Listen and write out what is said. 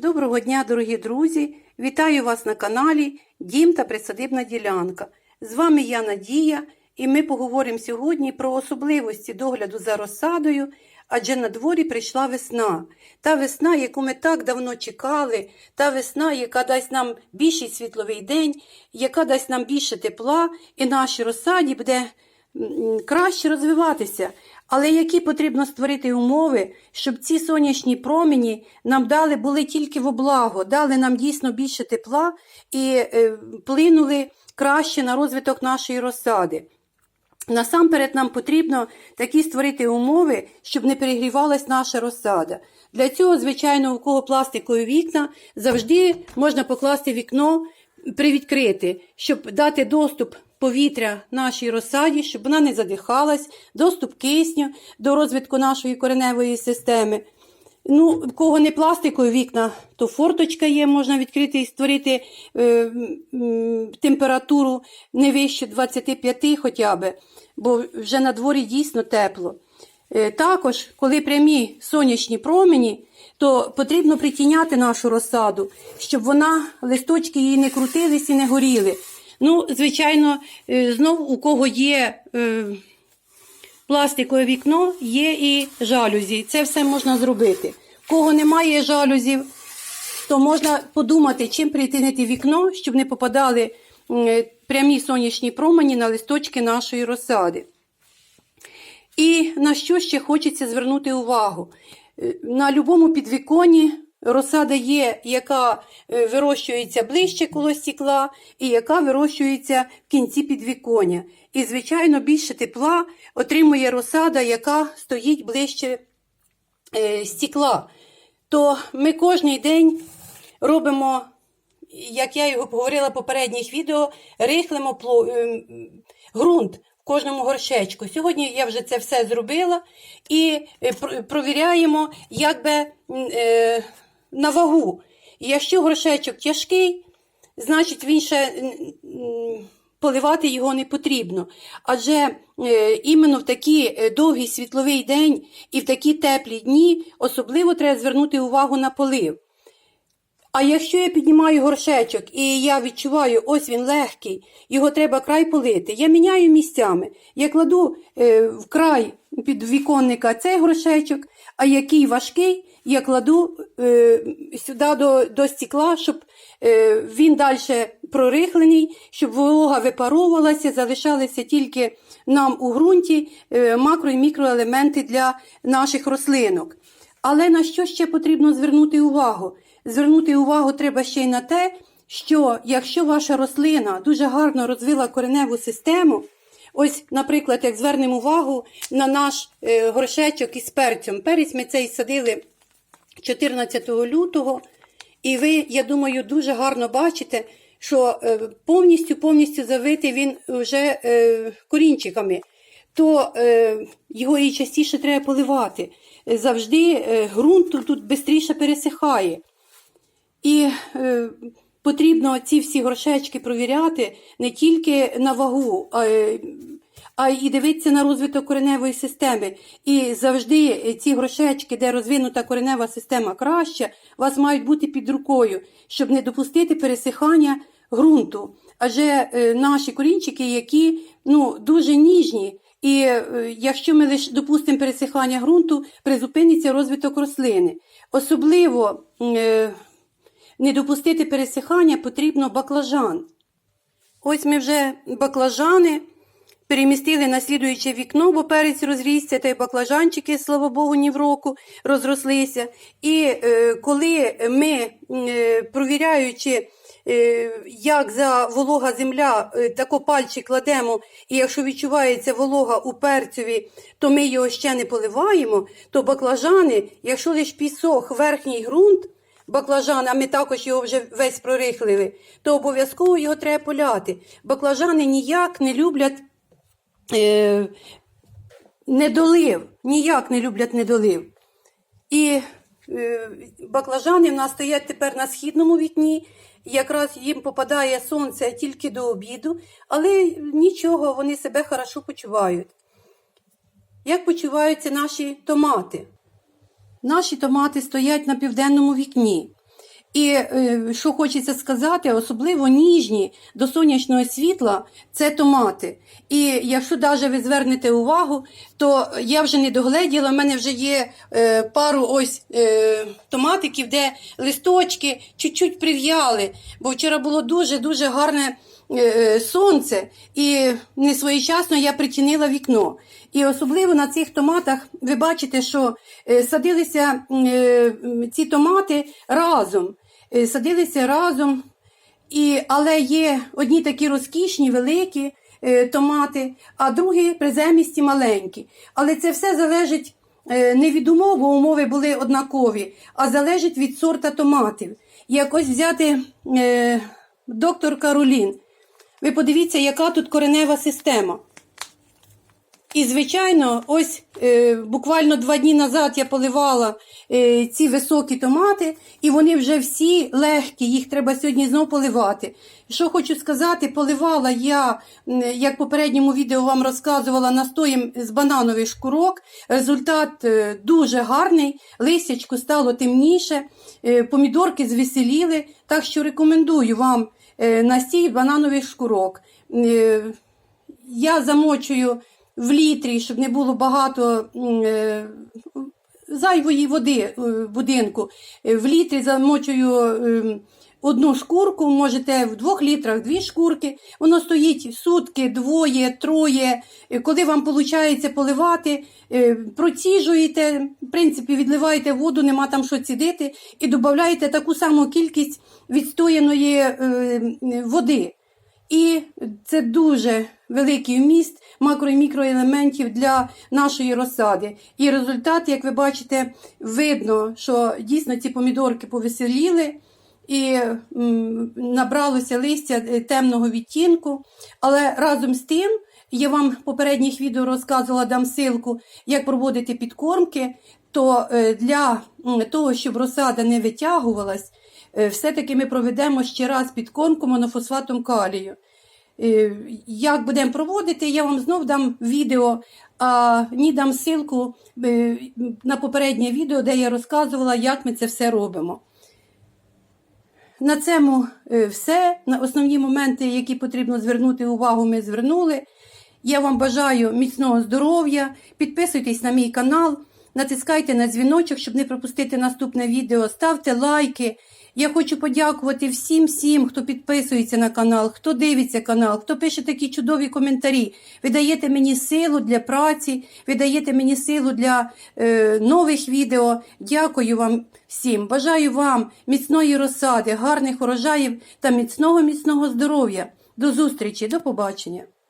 Доброго дня, дорогі друзі! Вітаю вас на каналі Дім та Присадибна ділянка. З вами я Надія, і ми поговоримо сьогодні про особливості догляду за розсадою, адже на дворі прийшла весна. Та весна, яку ми так давно чекали, та весна, яка дасть нам більший світловий день, яка дасть нам більше тепла, і нашій розсаді буде краще розвиватися. Але які потрібно створити умови, щоб ці сонячні промені нам дали були тільки в благо, дали нам дійсно більше тепла і е, вплинули краще на розвиток нашої розсади. Насамперед нам потрібно такі створити умови, щоб не перегрівалась наша розсада. Для цього, звичайно, у кого пластикові вікна, завжди можна покласти вікно привідкрити, щоб дати доступ повітря нашій розсаді, щоб вона не задихалась, доступ кисню до розвитку нашої кореневої системи. Ну, кого не пластикові вікна, то форточка є, можна відкрити і створити е, м, температуру не вище 25 хоча б, бо вже на дворі дійсно тепло. Е, також, коли прямі сонячні промені, то потрібно притіняти нашу розсаду, щоб вона, листочки її не крутились і не горіли. Ну, звичайно, е, знов у кого є. Е, пластикове вікно, є і жалюзі. Це все можна зробити. В Кого немає жалюзів, то можна подумати, чим притинити вікно, щоб не попадали м, прямі сонячні промені на листочки нашої розсади. І на що ще хочеться звернути увагу? Е, На будь-якому підвіконі розсада є, яка е, вирощується ближче коло стекла, і яка вирощується в кінці підвіконня. І, звичайно, більше тепла отримує розсада, яка стоїть ближче е, стекла. То ми кожен день робимо, як я його говорила в попередніх відео, рихлимо е, ґрунт кожному горшечку. Сьогодні я вже це все зробила і пр- провіряємо як би, е, на вагу. І якщо горшечок тяжкий, значить він ще поливати його не потрібно. Адже е, іменно в такий е, довгий світловий день і в такі теплі дні особливо треба звернути увагу на полив. А якщо я піднімаю горшечок і я відчуваю, ось він легкий, його треба край полити, я міняю місцями. Я кладу е, в край під віконника цей горшечок, а який важкий, я кладу е, сюди до, до стекла, щоб е, він далі прорихлений, щоб волога випаровувалася, залишалися тільки нам у ґрунті е, макро і мікроелементи для наших рослинок. Але на що ще потрібно звернути увагу? Звернути увагу треба ще й на те, що якщо ваша рослина дуже гарно розвила кореневу систему, ось, наприклад, як звернемо увагу на наш е, горшечок із перцем. Перець ми цей садили 14 лютого, і ви, я думаю, дуже гарно бачите, що е, повністю повністю завитий він вже е, корінчиками, то е, його і частіше треба поливати. Завжди ґрунт тут, швидше пересихає. І потрібно ці всі горшечки провіряти не тільки на вагу, а, а й дивитися на розвиток кореневої системи. І завжди ці горшечки, де розвинута коренева система краща, у вас мають бути під рукою, щоб не допустити пересихання ґрунту. Адже е, наші корінчики, які ну, дуже ніжні, і е, якщо ми лише допустимо пересихання ґрунту, призупиниться розвиток рослини. Особливо е, не допустити пересихання потрібно баклажан. Ось ми вже баклажани перемістили на слідуюче вікно, бо перець розрісся, та й баклажанчики, слава Богу, ні в року розрослися. І е, коли ми, е, провіряючи, е, як за волога земля, е, тако пальчик кладемо, і якщо відчувається волога у перцеві, то ми його ще не поливаємо, то баклажани, якщо лише пісок, верхній ґрунт, баклажан, а ми також його вже весь прорихлили, то обов'язково його треба поляти. Баклажани ніяк не люблять е, недолив, ніяк не люблять недолив. І е, баклажани в нас стоять тепер на східному вікні. Якраз їм попадає сонце тільки до обіду, але нічого, вони себе хорошо почувають. Як почуваються наші томати? Наші томати стоять на південному вікні. І е, що хочеться сказати, особливо ніжні до сонячного світла це томати. І якщо навіть ви звернете увагу, то я вже не догледіла, в мене вже є е, пару ось е, томатиків, де листочки чуть-чуть прив'яли, бо вчора було дуже-дуже гарне е, сонце, і не своєчасно я причинила вікно. І особливо на цих томатах ви бачите, що садилися ці томати разом. Е, Садилися разом, і, але є одні такі розкішні, великі е, томати, а другі приземісті маленькі. Але це все залежить е, не від умов, бо умови були однакові, а залежить від сорта томатів. Якось взяти доктор Каролін. Ви подивіться, яка тут коренева система. І, звичайно, ось е, буквально два дні назад я поливала е, ці високі томати, і вони вже всі легкі, їх треба сьогодні знову поливати. Що хочу сказати, поливала я, як в попередньому відео вам розказувала, настоєм з бананових шкурок. Результат е, дуже гарний, листячко стало темніше, е, помідорки звеселіли, так що рекомендую вам е, настій бананових шкурок. Е, я замочую в літрі, щоб не було багато е, зайвої води е, в будинку. Е, В літрі замочую е, одну шкурку, можете в двох літрах дві шкурки. Воно стоїть сутки, двоє, троє. Коли вам виходить поливати, проціжуєте, в принципі, відливаєте воду, нема там що цідити, і додаєте таку саму кількість відстояної води. І це дуже великий вміст макро і мікроелементів для нашої розсади. І результат, як ви бачите, видно, що дійсно ці помідорки повеселіли і набралося листя е, темного відтінку. Але разом з тим, я вам в попередніх відео розказувала, дам ссылку, як проводити підкормки, то е, для того, щоб розсада не витягувалась, е, все-таки ми проведемо ще раз підкормку монофосфатом калію. Е, Як будемо проводити, я вам знов дам відео, а ні дам ссылку е, на попереднє відео, де я розказувала, як ми це все робимо. На цьому е, все. На основні моменти, які потрібно звернути увагу, ми звернули. Я вам бажаю міцного здоров'я. Підписуйтесь на мій канал, натискайте на дзвіночок, щоб не пропустити наступне відео. Ставте лайки. Я хочу подякувати всім всім, хто підписується на канал, хто дивиться канал, хто пише такі чудові коментарі. Ви даєте мені силу для праці, ви даєте мені силу для е, нових відео. Дякую вам всім. Бажаю вам міцної розсади, гарних урожаїв та міцного міцного здоров'я. До зустрічі, до побачення.